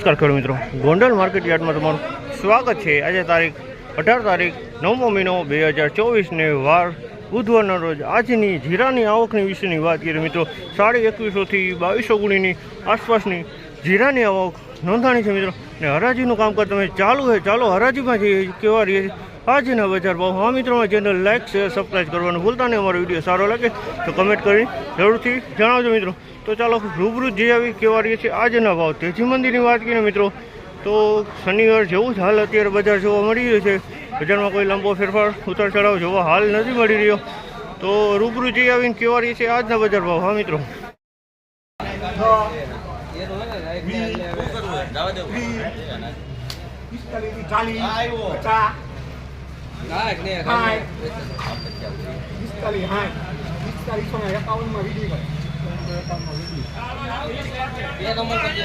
નમસ્કાર ખેડૂત મિત્રો. ગોંડલ માર્કેટ યાર્ડમાં તમારું સ્વાગત છે. આજે તારીખ અઢાર તારીખ નવમો મહિનો બે હજાર ચોવીસને વાર બુધવારના રોજ આજની જીરાની આવકની વિશેની વાત કરીએ મિત્રો. સાડી એકવીસોથી બાવીસો ગુણીની આસપાસની જીરાની આવક નોંધાણી છે મિત્રો. અને હરાજીનું કામકાજ તમે ચાલુ છે ચાલો હરાજીમાં જઈએ, કેવા રહીએ? છીએ આજના બજાર ભાવ હા મિત્રો ચેનલ લાઈક શેર સબસ્ક્રાઈબ કરવાનું ભૂલતા નહીં અમારો વીડિયો સારો લાગે તો કમેન્ટ કરી જરૂરથી જણાવજો મિત્રો તો ચાલો રૂબરૂ જઈ આવી કેવા રહીએ છીએ આજના ભાવ તેજી મંદિરની વાત કરીએ મિત્રો તો શનિવાર જેવું જ હાલ અત્યારે બજાર જોવા મળી રહ્યું છે બજારમાં કોઈ લાંબો ફેરફાર ઉતાર ચઢાવ જોવા હાલ નથી મળી રહ્યો તો રૂબરૂ જઈ આવીને કેવા રહીએ છીએ આજના બજાર ભાવ હા મિત્રો ચાલીસ પિસ્તાલીસ ને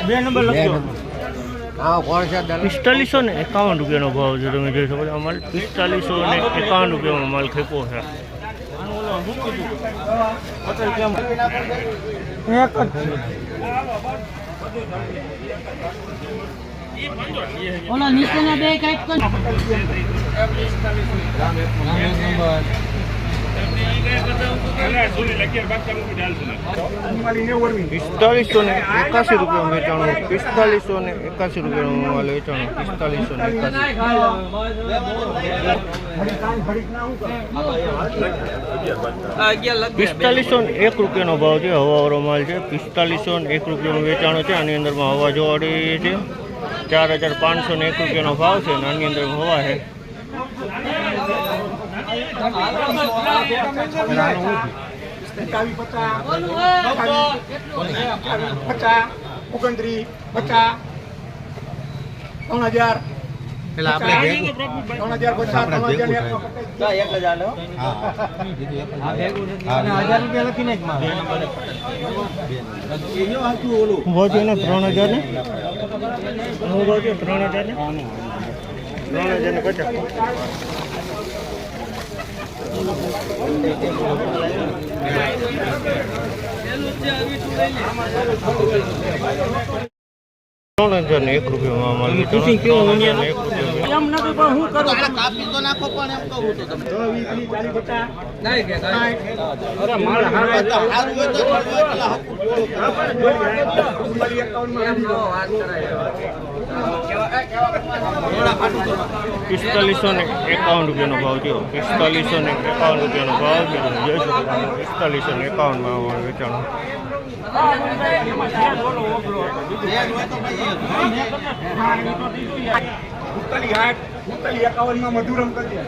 બે નંબર લખજો પિસ્તાલીસો ને એકાવન રૂપિયાનો ભાવ છે તમે જોઈ શકો છો અમારે પિસ્તાલીસો ને એકાવન રૂપિયામાં માલ ખેપો છે એક ઓલા નીચેના બે કાંઈક કર પિસ્તાલીસો ને એકાસી રૂપિયા વેચાણું પિસ્તાલીસો ને એકાસી રૂપિયાનો માલ વેચાણું પિસ્તાલીસો પિસ્તાલીસો એક રૂપિયાનો ભાવ છે. હવાવાળો માલ છે. પિસ્તાલીસો ને એક રૂપિયાનું વેચાણું છે. આની અંદરમાં હવા જોવા છે ચાર હજાર પાંચસો ને એક રૂપિયાનો ભાવ છે નાની આની અંદર હોવા છે. પચાસ એકાવીસ પચાસ ઓગણત્રીસ પચાસ ત્રણ હજાર ત્રણ હજાર પચાસ ત્રણ હજાર હજાર રૂપિયા લખીને જ મારે. ને ત્રણ હજાર ને? છે ત્રણ હજાર ને? ત્રણ હજાર ને પચાસ. ત્રણ હજાર ને એક રૂપિયામાં એક રૂપિયામાં. એમ નથી પણ હું કરું? વીસ ત્રીસ ચાલીસ પચાસ અરે માલ પિસ્તાલીસો ને એકાવન રૂપિયાનો ભાવ થયો. પિસ્તાલીસો ને એકાવન રૂપિયાનો ભાવ તમે છો. પિસ્તાલીસો ને એકાવનમાં વેચાણ. વેચાણો ઉત્તલી હાટ ઉત્તલી એકાવનમાં મધુરમ કરી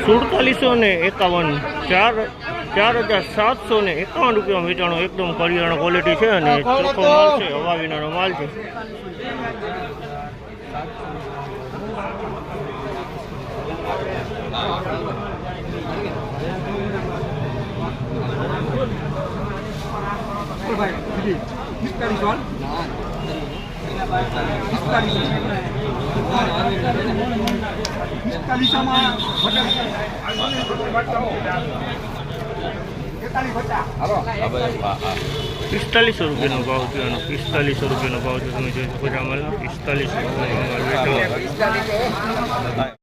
સુડતાલીસો ને એકાવન ચાર ચાર હજાર સાતસો ને એકાવન રૂપિયા વેચાણો એકદમ કરિયાણ ક્વોલિટી છે અને ચોખ્ખો માલ છે હવા વિનાનો માલ છે. પિસ્તાલીસ પિસ્તાલીસોમાં પિસ્તાલીસો રૂપિયાનો ભાવ થયો અને પિસ્તાલીસો રૂપિયાનો ભાવ છે તમે જોઈ શકો છો માલનો પિસ્તાલીસો રૂપિયાનો